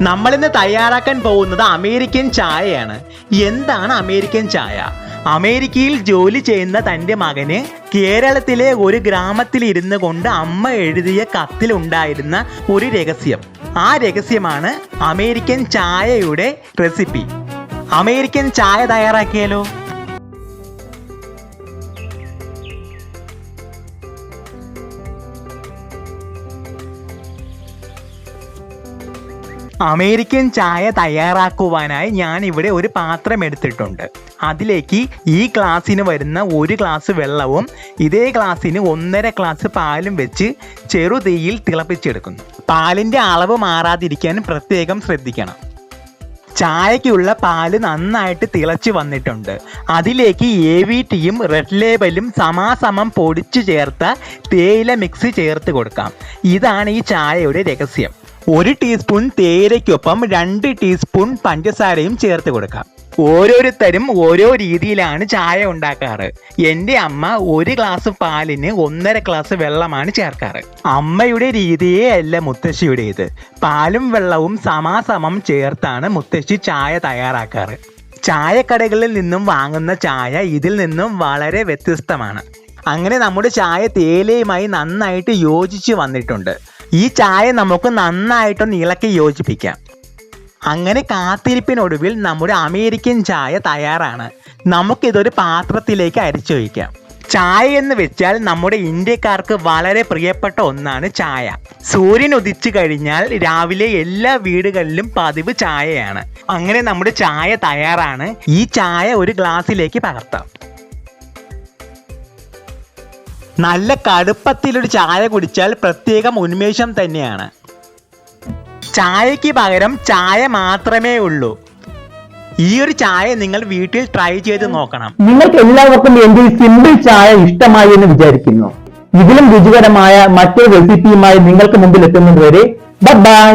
നമ്മളിന്ന് തയ്യാറാക്കാൻ പോകുന്നത് അമേരിക്കൻ ചായയാണ്. എന്താണ് അമേരിക്കൻ ചായ? അമേരിക്കയിൽ ജോലി ചെയ്യുന്ന തന്റെ മകന് കേരളത്തിലെ ഒരു ഗ്രാമത്തിൽ ഇരുന്നു കൊണ്ട് അമ്മ എഴുതിയ കത്തിലുണ്ടായിരുന്ന ഒരു രഹസ്യം. ആ രഹസ്യമാണ് അമേരിക്കൻ ചായയുടെ റെസിപ്പി. അമേരിക്കൻ ചായ തയ്യാറാക്കിയാലോ? അമേരിക്കൻ ചായ തയ്യാറാക്കുവാനായി ഞാൻ ഇവിടെ ഒരു പാത്രം എടുത്തിട്ടുണ്ട്. അതിലേക്ക് ഈ ഗ്ലാസ്സിന് വരുന്ന ഒരു ഗ്ലാസ് വെള്ളവും ഇതേ ഗ്ലാസ്സിന് ഒന്നര ഗ്ലാസ് പാലും വെച്ച് ചെറുതീയിൽ തിളപ്പിച്ചെടുക്കുന്നു. പാലിന്റെ അളവ് മാറാതിരിക്കാൻ പ്രത്യേകം ശ്രദ്ധിക്കണം. ചായയ്ക്കുള്ള പാൽ നന്നായിട്ട് തിളച്ച് വന്നിട്ടുണ്ട്. അതിലേക്ക് എ വി ടിയും റെഡ് ലേബലും സമാസമം പൊടിച്ചു ചേർത്ത തേയില മിക്സ് ചേർത്ത് കൊടുക്കാം. ഇതാണ് ഈ ചായയുടെ രഹസ്യം. ഒരു ടീസ്പൂൺ തേയിലയ്ക്കൊപ്പം രണ്ട് ടീസ്പൂൺ പഞ്ചസാരയും ചേർത്ത് കൊടുക്കാം. ഓരോരുത്തരും ഓരോ രീതിയിലാണ് ചായ ഉണ്ടാക്കാറ്. എന്റെ അമ്മ ഒരു ഗ്ലാസ് പാലിന് ഒന്നര ഗ്ലാസ് വെള്ളമാണ് ചേർക്കാറ്. അമ്മയുടെ രീതിയേ അല്ല മുത്തശ്ശിയുടേത്. പാലും വെള്ളവും സമാസമം ചേർത്താണ് മുത്തശ്ശി ചായ തയ്യാറാക്കാറ്. ചായക്കടകളിൽ നിന്നും വാങ്ങുന്ന ചായ ഇതിൽ നിന്നും വളരെ വ്യത്യസ്തമാണ്. അങ്ങനെ നമ്മുടെ ചായ തേയിലയുമായി നന്നായിട്ട് യോജിച്ച് വന്നിട്ടുണ്ട്. ഈ ചായ നമുക്ക് നന്നായിട്ടൊന്ന് ഇളക്കി യോജിപ്പിക്കാം. അങ്ങനെ കാത്തിരിപ്പിനൊടുവിൽ നമ്മുടെ അമേരിക്കൻ ചായ തയ്യാറാണ്. നമുക്കിതൊരു പാത്രത്തിലേക്ക് അരിച്ചു വയ്ക്കാം ചായ എന്ന് വെച്ചാൽ നമ്മുടെ ഇന്ത്യക്കാർക്ക് വളരെ പ്രിയപ്പെട്ട ഒന്നാണ് ചായ. സൂര്യൻ ഉദിച്ചു കഴിഞ്ഞാൽ രാവിലെ എല്ലാ വീടുകളിലും പതിവ് ചായയാണ്. അങ്ങനെ നമ്മുടെ ചായ തയ്യാറാണ്. ഈ ചായ ഒരു ഗ്ലാസ്സിലേക്ക് പകർത്താം. നല്ല കടുപ്പത്തിലൊരു ചായ കുടിച്ചാൽ പ്രത്യേകം ഉന്മേഷം തന്നെയാണ്. ചായയ്ക്ക് പകരം ചായ മാത്രമേ ഉള്ളൂ. ഈ ഒരു ചായ നിങ്ങൾ വീട്ടിൽ ട്രൈ ചെയ്ത് നോക്കണം. നിങ്ങൾക്ക് എല്ലാവർക്കും എന്റെ ഈ സിമ്പിൾ ചായ ഇഷ്ടമായി എന്ന് വിചാരിക്കുന്നു. ഇതിലും രുചികരമായ മറ്റൊരു റെസിപ്പിയുമായി നിങ്ങൾക്ക് മുമ്പിൽ എത്തുന്നത് വരെ ബൈ